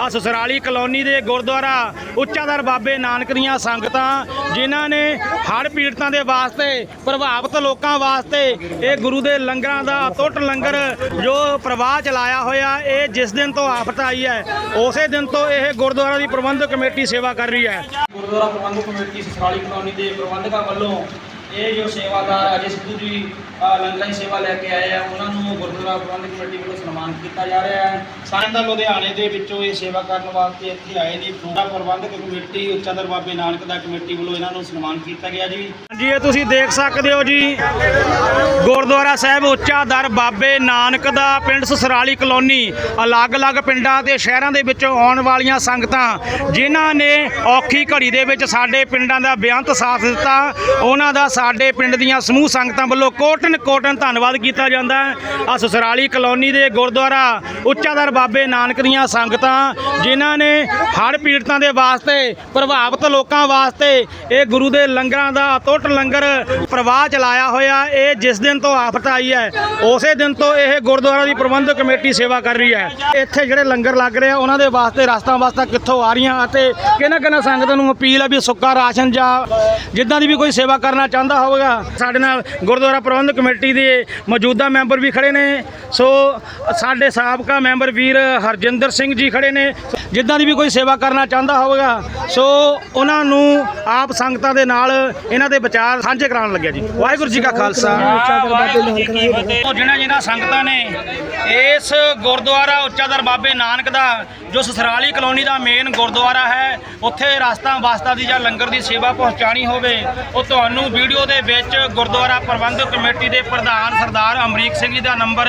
ਆ ਸਸਰਾਲੀ ਕਲੋਨੀ ਦੇ ਗੁਰਦੁਆਰਾ ਉੱਚਾਦਰ ਬਾਬੇ ਨਾਨਕ ਦੀਆਂ ਸੰਗਤਾਂ, ਜਿਨ੍ਹਾਂ ਨੇ ਹੜ੍ਹ ਪੀੜਤਾਂ ਦੇ ਵਾਸਤੇ, ਪ੍ਰਭਾਵਿਤ ਲੋਕਾਂ ਵਾਸਤੇ ਇਹ ਗੁਰੂ ਦੇ ਲੰਗਰਾਂ ਦਾ ਟੁੱਟ ਲੰਗਰ ਜੋ ਪ੍ਰਵਾਹ ਚਲਾਇਆ ਹੋਇਆ, ਇਹ ਜਿਸ ਦਿਨ ਤੋਂ ਆਫਤ ਆਈ ਹੈ, ਉਸੇ ਦਿਨ ਤੋਂ ਇਹ ਗੁਰਦੁਆਰਾ ਦੀ ਪ੍ਰਬੰਧਕ ਕਮੇਟੀ ਸੇਵਾ ਕਰ ਰਹੀ ਹੈ। ਗੁਰਦੁਆਰਾ ਪ੍ਰਬੰਧਕ ਕਮੇਟੀ ਸਸਰਾਲੀ ਕਲੋਨੀ ਦੇ ਪ੍ਰਬੰਧਕਾਂ ਵੱਲੋਂ ਇਹ ਜੋ ਸੇਵਾਦਾਰ ਅਜੇ ਸਿੱਧੂ ਜੀ ਲੰਗਰਾਂ ਸੇਵਾ ਲੈ ਕੇ ਆਏ ਆ, ਉਹਨਾਂ ਨੂੰ ਗੁਰਦੁਆਰਾ ਪ੍ਰਬੰਧਕ ਕਮੇਟੀ ਵੱਲੋਂ ਸਨਮਾਨ ਕੀਤਾ ਜਾ ਰਿਹਾ ਹੈ। ਸਾਰੇ ਤਾਂ ਲੁਧਿਆਣੇ ਦੇ ਵਿੱਚੋਂ ਇਹ ਸੇਵਾ ਕਰਨ ਵਾਸਤੇ ਇੱਥੇ ਆਏ ਨੇ। ਪੂਰਾ ਪ੍ਰਬੰਧਕ ਕਮੇਟੀ ਉੱਚਾਦਰ ਬਾਬੇ ਨਾਨਕ ਦਾ ਕਮੇਟੀ ਵੱਲੋਂ ਇਹਨਾਂ ਨੂੰ ਸਨਮਾਨ ਕੀਤਾ ਗਿਆ ਜੀ। ਜੀ ਇਹ ਤੁਸੀਂ ਦੇਖ ਸਕਦੇ ਹੋ ਜੀ। ਗੁਰਦੁਆਰਾ ਸਾਹਿਬ, ਉੱਚਾ ਦਰ ਬਾਬੇ ਨਾਨਕ ਦਾ ਪਿੰਡ ਸਸਰਾਲੀ ਕਲੋਨੀ। ਅਲੱਗ-ਅਲੱਗ ਪਿੰਡਾਂ ਤੇ ਸ਼ਹਿਰਾਂ ਦੇ ਵਿੱਚੋਂ ਆਉਣ ਵਾਲੀਆਂ ਸੰਗਤਾਂ, ਜਿਨ੍ਹਾਂ ਨੇ ਔਖੀ ਘੜੀ ਦੇ ਵਿੱਚ ਸਾਡੇ ਪਿੰਡਾਂ ਦਾ ਬੇਅੰਤ ਸਾਥ ਦਿੱਤਾ, ਉਹਨਾਂ ਦਾ ਸਾਡੇ ਪਿੰਡ ਦੀਆਂ ਸਮੂਹ ਸੰਗਤਾਂ ਵੱਲੋਂ ਕੋਟਨ ਕੋਟਨ ਧੰਨਵਾਦ ਕੀਤਾ ਜਾਂਦਾ ਹੈ। ਆ ਸਸਰਾਲੀ ਕਲੋਨੀ ਦੇ ਗੁਰਦੁਆਰਾ ਉੱਚਾ ਬਾਬੇ ਨਾਨਕ ਦੀਆਂ ਸੰਗਤਾਂ, ਜਿਨ੍ਹਾਂ ਨੇ ਹੜ੍ਹ ਪੀੜਤਾਂ ਦੇ ਵਾਸਤੇ, ਪ੍ਰਭਾਵਿਤ ਲੋਕਾਂ ਵਾਸਤੇ ਇਹ ਗੁਰੂ ਦੇ ਲੰਗਰਾਂ ਦਾ ਅਟੁੱਟ ਲੰਗਰ ਪ੍ਰਵਾਹ ਚਲਾਇਆ ਹੋਇਆ, ਇਹ ਜਿਸ ਦਿਨ ਤੋਂ ਆਫਤ ਆਈ ਹੈ, ਉਸੇ ਦਿਨ ਤੋਂ ਇਹ ਗੁਰਦੁਆਰਾ ਦੀ ਪ੍ਰਬੰਧਕ ਕਮੇਟੀ ਸੇਵਾ ਕਰ ਰਹੀ ਹੈ। ਇੱਥੇ ਜਿਹੜੇ ਲੰਗਰ ਲੱਗ ਰਹੇ ਆ, ਉਹਨਾਂ ਦੇ ਵਾਸਤੇ ਰਸਤਾਂ ਵਾਸਤਾ ਕਿੱਥੋਂ ਆ ਰਹੀਆਂ ਅਤੇ ਕਿਹਨਾਂ ਕਿਹਨਾਂ ਸੰਗਤਾਂ ਨੂੰ ਅਪੀਲ ਹੈ ਵੀ ਸੁੱਕਾ ਰਾਸ਼ਨ ਜਾਂ ਜਿੱਦਾਂ ਦੀ ਵੀ ਕੋਈ ਸੇਵਾ ਕਰਨਾ ਚਾਹੁੰਦਾ ਹੋਵੇਗਾ। ਸਾਡੇ ਨਾਲ ਗੁਰਦੁਆਰਾ ਪ੍ਰਬੰਧਕ ਕਮੇਟੀ ਦੇ ਮੌਜੂਦਾ ਮੈਂਬਰ ਵੀ ਖੜੇ ਨੇ। ਸੋ, ਸਾਡੇ ਸਾਬਕਾ ਮੈਂਬਰ ਵੀਰ ਹਰਜਿੰਦਰ ਸਿੰਘ ਜੀ ਖੜੇ ਨੇ। ਜਿੱਦਾਂ ਦੀ ਵੀ ਕੋਈ ਸੇਵਾ ਕਰਨਾ ਚਾਹੁੰਦਾ ਹੋਵੇਗਾ। ਸੋ, ਉਹਨਾਂ ਨੂੰ ਆਪ ਸੰਗਤਾਂ ਦੇ ਨਾਲ ਇਹਨਾਂ ਦੇ ਵਿਚਾਰ ਸਾਂਝੇ ਕਰਾਉਣ ਲੱਗਿਆ ਜੀ। ਵਾਹਿਗੁਰੂ ਜੀ ਕਾ ਖਾਲਸਾ। ਉਹ ਜਿਹਨਾਂ ਜਿਹਨਾਂ ਸੰਗਤਾਂ ਨੇ ਇਸ ਗੁਰਦੁਆਰਾ ਉੱਚਾ ਦਰ ਬਾਬੇ ਨਾਨਕ ਦਾ, ਜੋ ਸਸਰਾਲੀ ਕਲੋਨੀ ਦਾ ਮੇਨ ਗੁਰਦੁਆਰਾ ਹੈ, ਉੱਥੇ ਰਸਤਾ ਵਾਸਤਾ ਦੀ ਜਾਂ ਲੰਗਰ ਦੀ ਸੇਵਾ ਪਹੁੰਚਾਣੀ ਹੋਵੇ, ਉਹ ਤੁਹਾਨੂੰ ਵੀਡੀਓ ਦੇ ਵਿੱਚ ਗੁਰਦੁਆਰਾ ਪ੍ਰਬੰਧਕ ਕਮੇਟੀ ਦੇ ਪ੍ਰਧਾਨ ਸਰਦਾਰ ਅਮਰੀਕ ਸਿੰਘ ਜੀ ਦਾ ਨੰਬਰ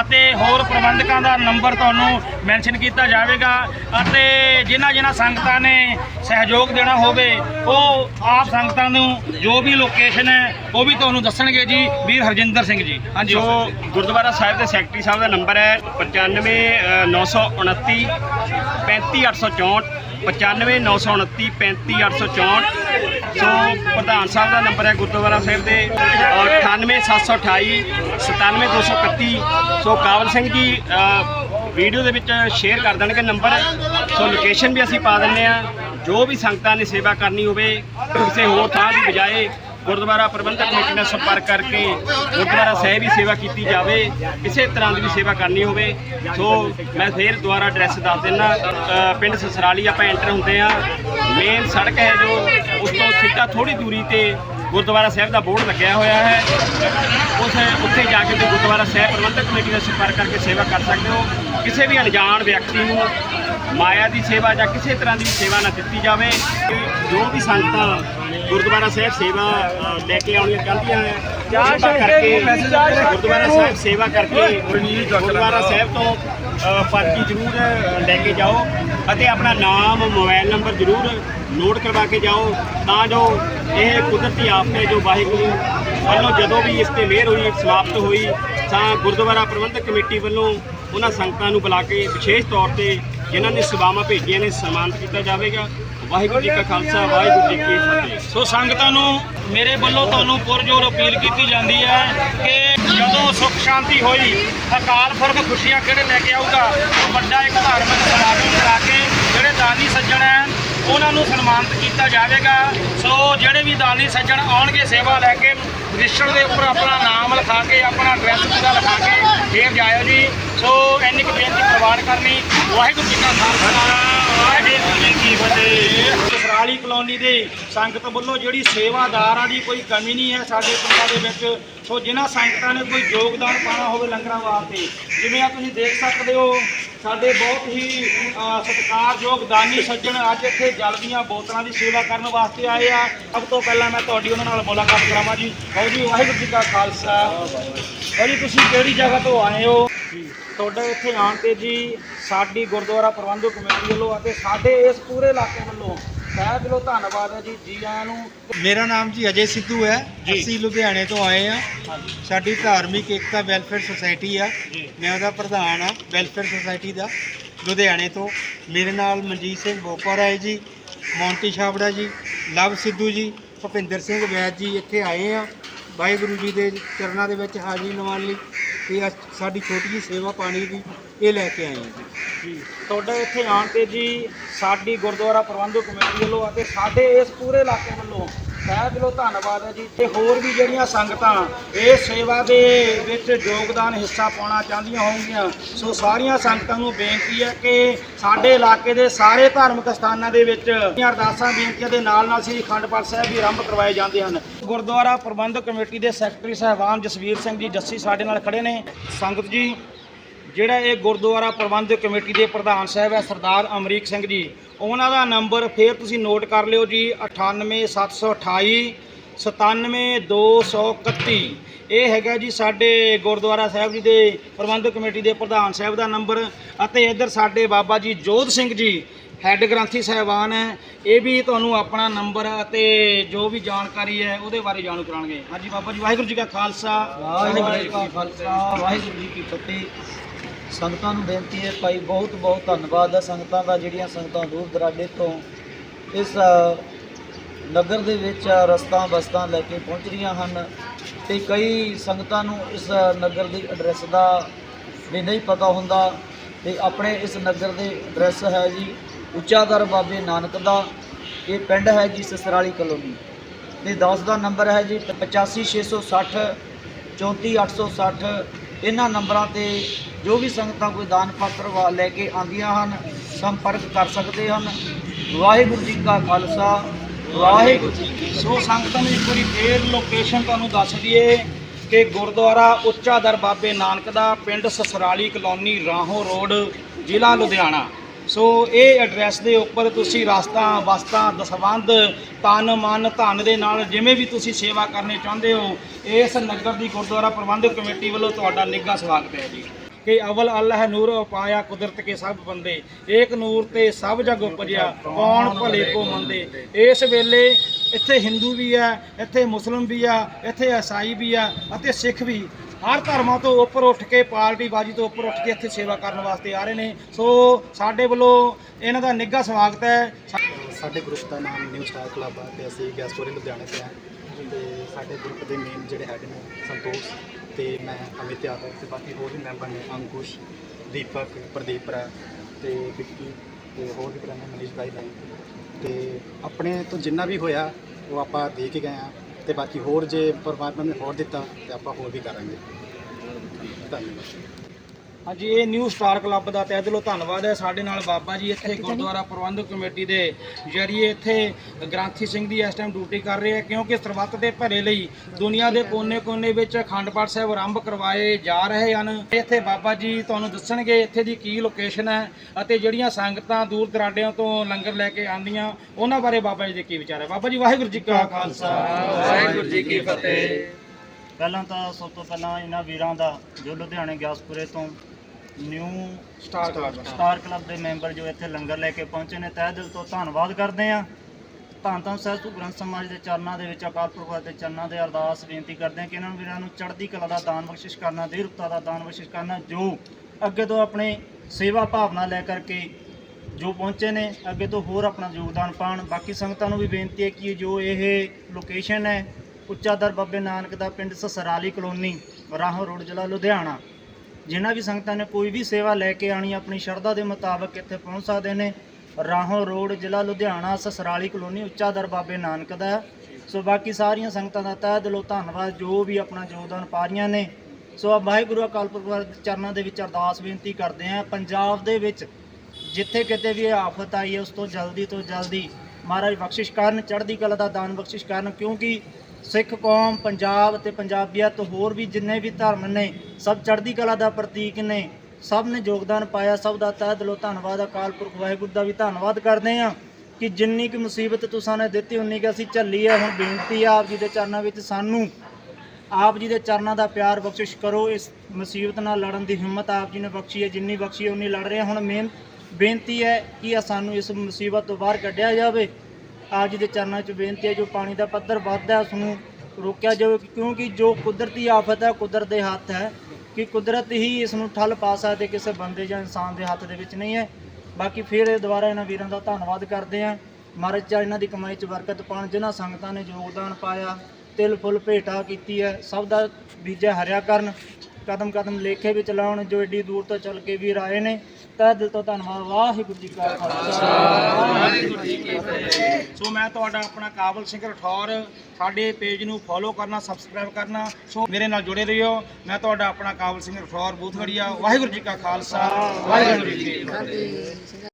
ਅਤੇ ਹੋਰ ਪ੍ਰਬੰਧਕਾਂ ਦਾ ਨੰਬਰ ਤੁਹਾਨੂੰ ਮੈਂਸ਼ਨ ਕੀਤਾ ਜਾਵੇਗਾ ਅਤੇ ਜਿਨ੍ਹਾਂ ਜਿਨ੍ਹਾਂ ਸੰਗਤਾਂ ਨੇ ਸਹਿਯੋਗ ਦੇਣਾ ਹੋਵੇ ਉਹ ਆਪ ਸੰਗਤਾਂ ਨੂੰ ਜੋ ਵੀ ਲੋਕੇਸ਼ਨ ਹੈ ਉਹ ਵੀ ਤੁਹਾਨੂੰ ਦੱਸਣਗੇ ਜੀ। ਵੀਰ ਹਰਜਿੰਦਰ ਸਿੰਘ ਜੀ। ਹਾਂਜੀ ਜੋ ਗੁਰਦੁਆਰਾ ਸਾਹਿਬ ਦੇ ਸੈਕਟਰੀ ਸਾਹਿਬ ਦਾ ਨੰਬਰ ਹੈ 95 929 35864 95 929 35864 ਸੋ ਪ੍ਰਧਾਨ ਸਾਹਿਬ ਦਾ ਨੰਬਰ ਹੈ ਗੁਰਦੁਆਰਾ ਸਾਹਿਬ ਦੇ ਔਰ 98728 97231 ਸੋ ਕਾਬਲ ਸਿੰਘ ਜੀ ਵੀਡੀਓ ਦੇ ਵਿੱਚ ਸ਼ੇਅਰ ਕਰ ਦੇਣਗੇ ਨੰਬਰ। ਸੋ ਲੋਕੇਸ਼ਨ ਵੀ ਅਸੀਂ ਪਾ ਦਿੰਨੇ ਆ ਜੋ ਵੀ ਸੰਗਤਾਂ ਨੇ ਸੇਵਾ ਕਰਨੀ ਹੋਵੇ, ਕਿਸੇ ਹੋਰ ਥਾਂ ਦੀ ਬਜਾਏ ਗੁਰਦੁਆਰਾ ਪ੍ਰਬੰਧਕ ਕਮੇਟੀ ਨਾਲ ਸੰਪਰਕ ਕਰਕੇ ਗੁਰਦੁਆਰਾ ਸਾਹਿਬ ਦੀ ਸੇਵਾ ਕੀਤੀ ਜਾਵੇ, ਕਿਸੇ ਤਰ੍ਹਾਂ ਦੀ ਵੀ ਸੇਵਾ ਕਰਨੀ ਹੋਵੇ। ਸੋ ਮੈਂ ਫੇਰ ਦੁਬਾਰਾ ਐਡਰੈਸ ਦੱਸ ਦਿੰਦਾ ਪਿੰਡ ਸਸਰਾਲੀ ਆਪਾਂ ਐਂਟਰ ਹੁੰਦੇ ਆ ਮੇਨ ਸੜਕ ਹੈ ਜੋ, ਉਸ ਤੋਂ ਸਿੱਧਾ ਥੋੜੀ ਦੂਰੀ ਤੇ ਗੁਰਦੁਆਰਾ ਸਾਹਿਬ ਦਾ ਬੋਰਡ ਲੱਗਿਆ ਹੋਇਆ ਹੈ। ਉਸ, ਉੱਥੇ ਜਾ ਕੇ ਤੁਸੀਂ ਗੁਰਦੁਆਰਾ ਸਾਹਿਬ ਪ੍ਰਬੰਧਕ ਕਮੇਟੀ ਦਾ ਸੰਪਰਕ ਕਰਕੇ ਸੇਵਾ ਕਰ ਸਕਦੇ ਹੋ। ਕਿਸੇ ਵੀ ਅਣਜਾਣ ਵਿਅਕਤੀ ਨੂੰ ਮਾਇਆ ਦੀ ਸੇਵਾ ਜਾਂ ਕਿਸੇ ਤਰ੍ਹਾਂ ਦੀ ਸੇਵਾ ਨਾ ਦਿੱਤੀ ਜਾਵੇ। ਜੋ ਵੀ ਸੰਗਤਾਂ ਗੁਰਦੁਆਰਾ ਸਾਹਿਬ ਸੇਵਾ ਅ, ਲੈ ਕੇ ਆਉਣੀਆਂ ਚਾਹੁੰਦੀਆਂ ਹੈ ਕਿਰਪਾ ਕਰਕੇ ਗੁਰਦੁਆਰਾ ਸਾਹਿਬ ਸੇਵਾ ਕਰਕੇ ਗੁਰਦੁਆਰਾ ਸਾਹਿਬ ਤੋਂ ਅ, ਜ਼ਰੂਰ ਅ, ਲੈ ਕੇ ਜਾਓ ਅਤੇ ਆਪਣਾ ਨਾਮ ਮੋਬਾਈਲ ਨੰਬਰ ਜ਼ਰੂਰ ਨੋਟ ਕਰਵਾ ਕੇ ਜਾਓ ਤਾਂ ਜੋ ਇਹ ਕੁਦਰਤੀ ਆਫਤ ਹੈ ਜੋ ਵਾਹਿਗੁਰੂ ਵੱਲੋਂ ਜਦੋਂ ਵੀ ਇਸ ਤੇ ਮਿਹਰ ਹੋਈ ਸਮਾਪਤ ਹੋਈ ਤਾਂ ਗੁਰਦੁਆਰਾ ਪ੍ਰਬੰਧਕ ਕਮੇਟੀ ਵੱਲੋਂ ਉਹਨਾਂ ਸੰਗਤਾਂ ਨੂੰ ਬੁਲਾ ਕੇ ਵਿਸ਼ੇਸ਼ ਤੌਰ ਤੇ ਜਿਨ੍ਹਾਂ ਨੇ ਸੇਵਾਵਾਂ ਭੇਜੀਆਂ ਨੇ ਸਨਮਾਨਿਤ ਕੀਤਾ ਜਾਵੇਗਾ। ਵਾਹਿਗੁਰੂ ਜੀ ਕਾ ਖਾਲਸਾ, ਵਾਹਿਗੁਰੂ ਜੀ ਕੀ ਫਤਿਹ। ਸੋ ਸੰਗਤਾਂ ਨੂੰ ਮੇਰੇ ਵੱਲੋਂ ਤੁਹਾਨੂੰ ਪੁਰਜੋਰ ਅਪੀਲ ਕੀਤੀ ਜਾਂਦੀ ਹੈ ਕਿ ਜਦੋਂ ਸੁੱਖ ਸ਼ਾਂਤੀ ਹੋਈ, ਅਕਾਲ ਪੁਰਖ ਖੁਸ਼ੀਆਂ ਕਿਹੜੇ ਲੈ ਕੇ ਆਊਗਾ? ਵੱਡਾ ਇੱਕ ਧਾਰਮਿਕ ਸਮਾਗਮ ਕਰਾ ਕੇ ਜਿਹੜੇ ਦਾਨੀ ਸੱਜਣ ਹੈ ਉਹਨਾਂ ਨੂੰ ਸਨਮਾਨਿਤ ਕੀਤਾ ਜਾਵੇਗਾ। ਸੋ ਜਿਹੜੇ ਵੀ ਦਾਨੀ ਸੱਜਣ ਆਉਣਗੇ ਸੇਵਾ ਲੈ ਕੇ, ਰਜਿਸਟਰ ਦੇ ਉੱਪਰ ਆਪਣਾ ਨਾਮ ਲਿਖਾ ਕੇ, ਆਪਣਾ ਐਡਰੈਸ ਪੂਰਾ ਲਿਖਾ ਕੇ ਫੇਰ ਜਾਇਓ ਜੀ। ਸੋ ਇੰਨੀ ਕੁ ਬੇਨਤੀ ਪ੍ਰਵਾਨ ਕਰਨੀ। ਵਾਹਿਗੁਰੂ ਜੀ ਕਾ ਖਾਲਸਾ। ਵਾਹਿਗੁਰੂ ਜੀ ਕੀ ਫਤਿਹ। ਸਸਰਾਲੀ ਕਲੋਨੀ ਦੇ ਸੰਗਤ ਵੱਲੋਂ ਜਿਹੜੀ ਸੇਵਾਦਾਰਾਂ ਦੀ ਕੋਈ ਕਮੀ ਨਹੀਂ ਹੈ ਸਾਡੇ ਪਿੰਡਾਂ ਦੇ ਵਿੱਚ, ਸੋ ਜਿਨ੍ਹਾਂ ਸੰਗਤਾਂ ਨੇ ਕੋਈ ਯੋਗਦਾਨ ਪਾਉਣਾ ਹੋਵੇ ਲੰਗਰਾਂ ਵਾਸਤੇ, ਜਿਵੇਂ ਆ ਤੁਸੀਂ ਦੇਖ ਸਕਦੇ ਹੋ ਸਾਡੇ ਬਹੁਤ ਹੀ ਅ, ਸਤਿਕਾਰਯੋਗ ਦਾਨੀ ਸੱਜਣ ਅੱਜ ਇੱਥੇ ਜਲ ਦੀਆਂ ਬੋਤਲਾਂ ਦੀ ਸੇਵਾ ਕਰਨ ਵਾਸਤੇ ਆਏ ਆ। ਸਭ ਤੋਂ ਪਹਿਲਾਂ ਮੈਂ ਤੁਹਾਡੀ ਉਹਨਾਂ ਨਾਲ ਮੁਲਾਕਾਤ ਕਰਾਵਾਂ ਜੀ। ਬਾਊ ਜੀ ਵਾਹਿਗੁਰੂ ਜੀ ਕਾ ਖਾਲਸਾ। ਬਾਊ ਜੀ ਤੁਸੀਂ ਕਿਹੜੀ ਜਗ੍ਹਾ ਤੋਂ ਆਏ ਹੋ? ਤੁਹਾਡਾ ਇੱਥੇ ਆਉਣ ਤੇ ਜੀ ਸਾਡੀ ਗੁਰਦੁਆਰਾ ਪ੍ਰਬੰਧਕ ਕਮੇਟੀ ਵੱਲੋਂ ਅਤੇ ਸਾਡੇ ਇਸ ਪੂਰੇ ਇਲਾਕੇ ਵੱਲੋਂ ਤਹਿ ਦਿਲੋਂ ਧੰਨਵਾਦ ਹੈ ਜੀ ਜੀ ਆਇਆਂ ਨੂੰ। ਮੇਰਾ ਨਾਮ ਜੀ ਅਜੇ ਸਿੱਧੂ ਹੈ। ਜੀ। ਅਸੀਂ ਲੁਧਿਆਣੇ ਤੋਂ ਆਏ ਆ ਹਾਂਜੀ। ਸਾਡੀ ਧਾਰਮਿਕ ਏਕਤਾ ਵੈਲਫੇਅਰ ਸੁਸਾਇਟੀ ਆ। ਜੀ। ਮੈਂ ਉਹਦਾ ਪ੍ਰਧਾਨ ਆ ਵੈਲਫੇਅਰ ਸੁਸਾਇਟੀ ਦਾ ਲੁਧਿਆਣੇ ਤੋਂ। ਮੇਰੇ ਨਾਲ ਮਨਜੀਤ ਸਿੰਘ ਬੋਪਰ ਆਏ ਜੀ ਮੌਂਟੀ ਛਾਬੜਾ ਜੀ ਲਵ ਸਿੱਧੂ ਜੀ ਭੁਪਿੰਦਰ ਸਿੰਘ ਵੈਦ ਜੀ ਇੱਥੇ ਆਏ ਆ ਵਾਹਿਗੁਰੂ ਜੀ ਦੇ ਚਰਨਾਂ ਦੇ ਵਿੱਚ ਹਾਜ਼ਰੀ ਲਵਾਉਣ ਲਈ। ਤੇ ਅੱਜ ਸਾਡੀ ਛੋਟੀ ਜਿਹੀ ਸੇਵਾ ਪਾਣੀ ਦੀ ਇਹ ਲੈ ਕੇ ਆਏ ਹਾਂ ਜੀ। ਜੀ, ਤੁਹਾਡੇ ਇੱਥੇ ਆਉਣ ਤੇ ਜੀ ਸਾਡੀ ਗੁਰਦੁਆਰਾ ਪ੍ਰਬੰਧਕ ਕਮੇਟੀ ਵੱਲੋਂ ਅਤੇ ਸਾਡੇ ਇਸ ਪੂਰੇ ਇਲਾਕੇ ਵੱਲੋਂ ਤਹਿ ਦਿਲੋਂ ਧੰਨਵਾਦ ਹੈ ਜੀ। ਤੇ ਹੋਰ ਵੀ ਜਿਹੜੀਆਂ ਸੰਗਤਾਂ ਇਹ ਸੇਵਾ ਦੇ ਵਿੱਚ ਯੋਗਦਾਨ ਹਿੱਸਾ ਪਾਉਣਾ ਚਾਹੁੰਦੀਆਂ ਹੋਣਗੀਆਂ, ਸੋ ਸਾਰੀਆਂ ਸੰਗਤਾਂ ਨੂੰ ਬੇਨਤੀ ਹੈ ਕਿ ਸਾਡੇ ਇਲਾਕੇ ਦੇ ਸਾਰੇ ਧਾਰਮਿਕ ਸਥਾਨਾਂ ਦੇ ਵਿੱਚ ਇਹ ਅਰਦਾਸਾਂ, ਬੇਨਤੀਆਂ ਦੇ ਨਾਲ ਨਾਲ ਸ੍ਰੀ ਅਖੰਡ ਪਾਠ ਸਾਹਿਬ ਵੀ ਆਰੰਭ ਕਰਵਾਏ ਜਾਂਦੇ ਹਨ। ਗੁਰਦੁਆਰਾ ਪ੍ਰਬੰਧਕ ਕਮੇਟੀ ਦੇ ਸੈਕਟਰੀ ਸਾਹਿਬਾਨ ਜਸਵੀਰ ਸਿੰਘ ਜੀ ਜੱਸੀ ਸਾਡੇ ਨਾਲ ਖੜੇ ਨੇ। ਸੰਗਤ ਜੀ ਜਿਹੜਾ ਇਹ ਗੁਰਦੁਆਰਾ ਪ੍ਰਬੰਧਕ ਕਮੇਟੀ ਦੇ ਪ੍ਰਧਾਨ ਸਾਹਿਬ ਹੈ ਸਰਦਾਰ ਅਮਰੀਕ ਸਿੰਘ ਜੀ ਉਹਨਾਂ ਦਾ ਨੰਬਰ ਫੇਰ ਤੁਸੀਂ ਨੋਟ ਕਰ ਲਿਓ ਜੀ 98728 97231 ਇਹ ਹੈਗਾ ਜੀ ਸਾਡੇ ਗੁਰਦੁਆਰਾ ਸਾਹਿਬ ਜੀ ਦੇ ਪ੍ਰਬੰਧਕ ਕਮੇਟੀ ਦੇ ਪ੍ਰਧਾਨ ਸਾਹਿਬ ਦਾ ਨੰਬਰ ਅਤੇ ਇੱਧਰ ਸਾਡੇ ਬਾਬਾ ਜੀ ਜੋਧ ਸਿੰਘ ਜੀ ਹੈੱਡ ਗ੍ਰੰਥੀ ਸਾਹਿਬਾਨ ਹੈ ਇਹ ਵੀ ਤੁਹਾਨੂੰ ਆਪਣਾ ਨੰਬਰ ਅਤੇ ਜੋ ਵੀ ਜਾਣਕਾਰੀ ਹੈ ਉਹਦੇ ਬਾਰੇ ਜਾਣੂ ਕਰਾਉਣਗੇ। ਹਾਂਜੀ ਬਾਬਾ ਜੀ ਵਾਹਿਗੁਰੂ ਜੀ ਕਾ ਖਾਲਸਾ ਵਾਹਿਗੁਰੂ ਜੀ ਕਾ ਖਾਲਸਾ ਵਾਹਿਗੁਰੂ ਜੀ ਕੀ ਫਤਿਹ। ਸੰਗਤਾਂ ਨੂੰ ਬੇਨਤੀ ਹੈ, ਭਾਈ ਬਹੁਤ ਬਹੁਤ ਧੰਨਵਾਦ ਹੈ ਸੰਗਤਾਂ ਦਾ, ਜਿਹੜੀਆਂ ਸੰਗਤਾਂ ਦੂਰ ਦਰਾਡੇ ਤੋਂ ਇਸ ਨਗਰ ਦੇ ਵਿੱਚ ਰਸਤਾ ਬਸਤਾਂ ਲੈ ਕੇ ਪਹੁੰਚ ਰਹੀਆਂ ਹਨ ਤੇ ਕਈ ਸੰਗਤਾਂ ਨੂੰ ਇਸ ਨਗਰ ਦੀ ਐਡਰੈਸ ਦਾ ਵੀ ਨਹੀਂ ਪਤਾ ਹੁੰਦਾ ਤੇ ਆਪਣੇ ਇਸ ਨਗਰ ਦੇ ਐਡਰੈਸ ਹੈ ਜੀ ਉੱਚਾਦਰ ਬਾਬੇ ਨਾਨਕ ਦਾ, ਇਹ ਪਿੰਡ ਹੈ ਜੀ ਸਸਰਾਲੀ ਕਲੋਨੀ ਤੇ 10 ਦਾ ਨੰਬਰ ਹੈ ਜੀ 85660 34860 ਇਹਨਾਂ ਨੰਬਰਾਂ ਤੇ ਜੋ ਵੀ ਸੰਗਤਾਂ ਕੋਈ ਦਾਨ ਪਾਤਰ ਵਾ ਲੈ ਕੇ ਆਂਦੀਆਂ ਹਨ, ਸੰਪਰਕ ਕਰ ਸਕਦੇ ਹਨ। ਵਾਹਿਗੁਰੂ ਜੀ ਕਾ ਖਾਲਸਾ, ਵਾਹਿਗੁਰੂ ਜੀ ਕੀ ਸੋ ਸੰਗਤਾਂ ਨੂੰ ਇੱਕ ਵਾਰੀ ਫੇਰ ਲੋਕੇਸ਼ਨ ਤੁਹਾਨੂੰ ਦੱਸ ਦਈਏ ਕਿ ਗੁਰਦੁਆਰਾ ਉੱਚਾ ਦਰ ਬਾਬੇ ਨਾਨਕ ਦਾ, ਪਿੰਡ ਸਸਰਾਲੀ ਕਲੋਨੀ ਰਾਹੋਂ ਰੋਡ, ਜ਼ਿਲ੍ਹਾ ਲੁਧਿਆਣਾ। ਸੋ ਇਹ ਐਡਰੈਸ ਦੇ ਉੱਪਰ ਤੁਸੀਂ ਰਸਤਾ ਵਸਤਾਂ ਦਸਵੰਧ, ਤਨ, ਮਨ, ਧਨ ਦੇ ਨਾਲ ਜਿਵੇਂ ਵੀ ਤੁਸੀਂ ਸੇਵਾ ਕਰਨੀ ਚਾਹੁੰਦੇ ਹੋ, ਇਸ ਨਗਰ ਦੀ ਗੁਰਦੁਆਰਾ ਪ੍ਰਬੰਧਕ ਕਮੇਟੀ ਵੱਲੋਂ ਤੁਹਾਡਾ ਨਿੱਘਾ ਸਵਾਗਤ ਹੈ ਜੀ। ਕਿ ਅਵਲ ਅੱਲਾਹ ਨੂਰ ਉਪਾਇਆ ਕੁਦਰਤ ਕੇ ਸਭ ਬੰਦੇ। ਏਕ ਨੂਰ ਤੇ ਸਭ ਜਗ ਉਪਜਿਆ, ਕੌਣ ਭਲੇ ਕੋ ਮੰਦੇ? ਇਸ ਵੇਲੇ ਇੱਥੇ ਹਿੰਦੂ ਵੀ ਹੈ, ਇੱਥੇ ਮੁਸਲਮ ਵੀ ਆ ਇੱਥੇ ਈਸਾਈ ਵੀ ਆ ਅਤੇ ਸਿੱਖ ਵੀ। ਹਰ ਧਰਮਾਂ ਤੋਂ ਉੱਪਰ ਉੱਠ ਕੇ, ਪਾਰਟੀ ਬਾਜੀ ਤੋਂ ਉੱਪਰ ਉੱਠ ਕੇ ਇੱਥੇ ਸੇਵਾ ਕਰਨ ਵਾਸਤੇ ਆ ਰਹੇ ਨੇ। ਸੋ ਸਾਡੇ ਵੱਲੋਂ ਇਹਨਾਂ ਦਾ ਨਿੱਘਾ ਸਵਾਗਤ ਹੈ। ਸਾਡੇ ਗਰੁੱਪ ਦਾ ਨਾਮ ਨਿਊ ਸਟਾਰ ਕਲੱਬ ਹੈ ਤੇ ਅਸੀਂ ਗੈਸਪੋਰੇ ਲੁਧਿਆਣੇ ਤੋਂ ਹਾਂ। ਤੇ ਸਾਡੇ ਗਰੁੱਪ ਦੇ ਮੇਨ ਜਿਹੜੇ ਹੈਡ ਨੇ ਸੰਤੋਸ਼ ਤੇ ਮੈਂ ਅਮਿਤ ਯਾਦਵ ਤੇ ਬਾਕੀ ਹੋਰ ਵੀ ਮੈਂਬਰ ਨੇ, ਅੰਕੁਸ਼, ਦੀਪਕ, ਪ੍ਰਦੀਪ ਰਾ ਤੇ ਵਿੱਕੀ ਤੇ ਹੋਰ ਵੀ ਭਰਾ ਨੇ, ਮਨੀਸ਼ ਭਾਈ ਨੇ ਤੇ ਆਪਣੇ ਤੋਂ ਜਿੰਨਾ ਵੀ ਹੋਇਆ, ਉਹ ਆਪਾਂ ਦੇ ਕੇ ਗਏ ਆ ਤੇ ਬਾਕੀ ਹੋਰ ਜੇ ਪਰਮਾਤਮਾ ਨੇ ਹੋਰ ਦਿੱਤਾ ਤੇ ਆਪਾਂ ਹੋਰ ਵੀ ਕਰਾਂਗੇ। ਧੰਨਵਾਦ। ਹਾਂਜੀ ਇਹ ਨਿਊ ਸਟਾਰ ਕਲੱਬ ਦਾ ਤਹਿ ਦਿਲੋਂ ਧੰਨਵਾਦ ਹੈ। ਸਾਡੇ ਨਾਲ ਬਾਬਾ ਜੀ ਇੱਥੇ ਗੁਰਦੁਆਰਾ ਪ੍ਰਬੰਧਕ ਕਮੇਟੀ ਦੇ ਜਰੀਏ ਇੱਥੇ ਗ੍ਰਾਂਥੀ ਸਿੰਘ ਦੀ ਇਸ ਟਾਈਮ ਡਿਊਟੀ ਕਰ ਰਹੇ ਆ ਕਿਉਂਕਿ ਸਰਬੱਤ ਦੇ ਭਲੇ ਲਈ ਦੁਨੀਆ ਦੇ ਕੋਨੇ-ਕੋਨੇ ਵਿੱਚ ਅਖੰਡ ਪਾਠ ਸਾਹਿਬ ਆਰੰਭ ਕਰਵਾਏ ਜਾ ਰਹੇ ਹਨ। ਇੱਥੇ ਬਾਬਾ ਜੀ ਤੁਹਾਨੂੰ ਦੱਸਣਗੇ ਇੱਥੇ ਦੀ ਕੀ ਲੋਕੇਸ਼ਨ ਹੈ ਅਤੇ ਜਿਹੜੀਆਂ ਸੰਗਤਾਂ ਦੂਰ ਦਰਾਡਿਆਂ ਤੋਂ ਲੰਗਰ ਲੈ ਕੇ ਆਉਂਦੀਆਂ ਉਹਨਾਂ ਬਾਰੇ ਬਾਬਾ ਜੀ ਦੇ ਕੀ ਵਿਚਾਰ ਹੈ? ਬਾਬਾ ਜੀ ਵਾਹਿਗੁਰੂ ਜੀ ਕਾ ਖਾਲਸਾ। ਵਾਹਿਗੁਰੂ ਜੀ ਕੀ ਫਤਿਹ। ਪਹਿਲਾਂ ਤਾਂ ਸਭ ਤੋਂ ਪਹਿਲਾਂ ਇਹਨਾਂ ਵੀਰਾਂ ਦਾ ਜੋ ਲੁਧਿਆਣੇ ਗਿਆਸਪੁਰੇ ਤੋਂ new star club star club ਦੇ ਮੈਂਬਰ ਜੋ ਇੱਥੇ ਲੰਗਰ ਲੈ ਕੇ ਪਹੁੰਚੇ ਨੇ, ਤਹਿ ਦਿਲ ਤੋਂ ਧੰਨਵਾਦ ਕਰਦੇ ਹਾਂ। ਧੰਨ ਧੰਨ ਸਾਹਿਬ ਸ੍ਰੀ ਗ੍ਰੰਥ ਸਮਾਜ ਦੇ ਚਰਨਾਂ ਦੇ ਵਿੱਚ, ਅਕਾਲ ਪੁਰਖ ਦੇ ਚਰਨਾਂ ਦੇ ਅਰਦਾਸ ਬੇਨਤੀ ਕਰਦੇ ਹਾਂ ਕਿ ਇਹਨਾਂ ਨੂੰ ਵੀਰਾਂ ਨੂੰ ਚੜ੍ਹਦੀ ਕਲਾ ਦਾ ਦਾਨ ਬਖਸ਼ਿਸ਼ ਕਰਨਾ ਦੇਹਰੂਪਤਾ ਦਾ ਦਾਨ ਬਖਸ਼ਿਸ਼ ਕਰਨਾ, ਜੋ ਅੱਗੇ ਤੋਂ ਆਪਣੇ ਸੇਵਾ ਭਾਵਨਾ ਲੈ ਕਰਕੇ ਜੋ ਪਹੁੰਚੇ ਨੇ, ਅੱਗੇ ਤੋਂ ਹੋਰ ਆਪਣਾ ਯੋਗਦਾਨ ਪਾਣ ਬਾਕੀ ਸੰਗਤਾਂ ਨੂੰ ਵੀ ਬੇਨਤੀ ਹੈ ਕਿ ਜੋ ਇਹ ਲੋਕੇਸ਼ਨ ਹੈ, ਉੱਚਾ ਦਰ ਬਾਬੇ ਨਾਨਕ ਦਾ ਪਿੰਡ ਸਸਰਾਲੀ ਕਲੋਨੀ, ਰਾਹੋਂ ਰੋਡ ਜ਼ਿਲ੍ਹਾ ਲੁਧਿਆਣਾ। ਜਿਨ੍ਹਾਂ ਵੀ ਸੰਗਤਾਂ ਨੇ ਕੋਈ ਵੀ ਸੇਵਾ ਲੈ ਕੇ ਆਣੀ ਆਪਣੀ ਸ਼ਰਧਾ ਦੇ ਮੁਤਾਬਕ ਇੱਥੇ ਪਹੁੰਚ ਸਕਦੇ ਨੇ। ਰਾਹੋਂ ਰੋਡ, ਜ਼ਿਲ੍ਹਾ ਲੁਧਿਆਣਾ, ਸਸਰਾਲੀ ਕਲੋਨੀ, ਉੱਚਾ ਦਰ ਬਾਬੇ ਨਾਨਕ ਦਾ ਸੋ ਬਾਕੀ ਸਾਰੀਆਂ ਸੰਗਤਾਂ ਦਾ ਤਹਿ ਦਿਲੋਂ ਧੰਨਵਾਦ, ਜੋ ਵੀ ਆਪਣਾ ਯੋਗਦਾਨ ਪਾ ਰਹੀਆਂ ਨੇ। ਸੋ ਆ ਵਾਹਿਗੁਰੂ ਅਕਾਲ ਪੁਰਖ ਦੇ ਚਰਨਾਂ ਦੇ ਵਿੱਚ ਅਰਦਾਸ ਬੇਨਤੀ ਕਰਦੇ ਹਾਂ, ਪੰਜਾਬ ਦੇ ਵਿੱਚ ਜਿੱਥੇ ਕਿਤੇ ਵੀ ਆਫਤ ਆਈ ਹੈ, ਉਸ ਤੋਂ ਜਲਦੀ ਤੋਂ ਜਲਦੀ ਮਹਾਰਾਜ ਬਖਸ਼ਿਸ਼ ਕਰਨ, ਚੜ੍ਹਦੀ ਕਲਾ ਦਾ ਦਾਨ ਬਖਸ਼ਿਸ਼ ਕਰਨ, ਕਿਉਂਕਿ ਸਿੱਖ ਕੌਮ, ਪੰਜਾਬ ਤੇ ਪੰਜਾਬੀਅਤ, ਹੋਰ ਵੀ ਜਿੰਨੇ ਵੀ ਧਰਮ ਨੇ ਸਭ ਚੜ੍ਹਦੀ ਕਲਾ ਦਾ ਪ੍ਰਤੀਕ ਨੇ। ਸਭ ਨੇ ਯੋਗਦਾਨ ਪਾਇਆ, ਸਭ ਦਾ ਤਹਿ ਦਿਲੋਂ ਧੰਨਵਾਦ। ਅਕਾਲ ਪੁਰਖ ਵਾਹਿਗੁਰੂ ਦਾ ਵੀ ਧੰਨਵਾਦ ਕਰਦੇ ਹਾਂ ਕਿ ਜਿੰਨੀ ਕੁ ਮੁਸੀਬਤ ਤੁਸਾਂ ਨੇ ਦਿੱਤੀ, ਉਨੀ ਕੁ ਅਸੀਂ ਝੱਲੀ ਹੈ। ਹੁਣ ਬੇਨਤੀ ਆ ਆਪ ਜੀ ਦੇ ਚਰਨਾਂ ਵਿੱਚ ਸਾਨੂੰ, ਆਪ ਜੀ ਦੇ ਚਰਨਾਂ ਦਾ ਪਿਆਰ ਬਖਸ਼ਿਸ਼ ਕਰੋ। ਇਸ ਮੁਸੀਬਤ ਨਾਲ ਲੜਨ ਦੀ ਹਿੰਮਤ ਆਪ ਜੀ ਨੇ ਬਖਸ਼ੀ ਹੈ। ਜਿੰਨੀ ਬਖਸ਼ੀ ਹੈ, ਉਨੀ ਲੜ ਰਹੇ ਹੁਣ ਮੇਨ ਬੇਨਤੀ ਹੈ ਕਿ ਸਾਨੂੰ ਇਸ ਮੁਸੀਬਤ ਤੋਂ ਬਾਹਰ ਕੱਢਿਆ ਜਾਵੇ। ਆਪ ਜੀ ਦੇ ਚਰਨਾਂ 'ਚ ਬੇਨਤੀ ਹੈ, ਜੋ ਪਾਣੀ ਦਾ ਪੱਧਰ ਵੱਧਦਾ ਹੈ ਉਸ ਨੂੰ ਰੋਕਿਆ ਜਾਵੇ ਕਿਉਂਕਿ ਜੋ ਕੁਦਰਤੀ ਆਫਤ ਹੈ, ਕੁਦਰਤ ਦੇ ਹੱਥ ਹੈ, ਕਿ ਕੁਦਰਤ ਹੀ ਇਸ ਨੂੰ ਠੱਲ ਪਾ ਸਕਦੇ ਕਿਸੇ ਬੰਦੇ ਜਾਂ ਇਨਸਾਨ ਦੇ ਹੱਥ ਦੇ ਵਿੱਚ ਨਹੀਂ ਹੈ। ਬਾਕੀ ਫਿਰ ਦੁਬਾਰਾ ਇਹਨਾਂ ਵੀਰਾਂ ਦਾ ਧੰਨਵਾਦ ਕਰਦੇ ਹਾਂ। ਮਹਾਰਾਜ ਚਾ ਇਹਨਾਂ ਦੀ ਕਮਾਈ 'ਚ ਬਰਕਤ ਪਾਉਣ ਜਿਨ੍ਹਾਂ ਸੰਗਤਾਂ ਨੇ ਯੋਗਦਾਨ ਪਾਇਆ, ਤਿਲ ਫੁੱਲ ਭੇਟਾ ਕੀਤੀ ਹੈ, ਸਭ ਦਾ ਬੀਜਾ ਹਰਿਆ ਕਰਨ। ਕਦਮ ਕਦਮ ਲੇਖੇ ਵੀ ਚਲਾਉਣ ਜੋ ਏਡੀ ਦੂਰ ਤੋਂ ਚੱਲ ਕੇ ਵੀਰ ਆਏ ਨੇ ਤਹਿ ਦਿਲ ਤੋਂ ਧੰਨਵਾਦ। ਵਾਹਿਗੁਰੂ ਜੀ ਕਾ ਖਾਲਸਾ। ਵਾਹਿਗੁਰੂ ਜੀ ਕੀ ਫਤਿਹ। ਸੋ ਮੈਂ ਤੁਹਾਡਾ ਆਪਣਾ ਕਾਬਲ ਸਿੰਘ ਰਠੌਰ ਸਾਡੇ ਪੇਜ ਨੂੰ ਫੋਲੋ ਕਰਨਾ ਸਬਸਕ੍ਰਾਈਬ ਕਰਨਾ ਸੋ ਮੇਰੇ ਨਾਲ ਜੁੜੇ ਰਹੀਓ। ਮੈਂ ਤੁਹਾਡਾ ਆਪਣਾ ਕਾਬਲ ਸਿੰਘ ਰਠੌਰ ਬੂਥਗੜੀਆ। ਵਾਹਿਗੁਰੂ ਜੀ ਕਾ ਖਾਲਸਾ। ਵਾਹਿਗੁਰੂ ਜੀ ਕੀ ਫਤਿਹ।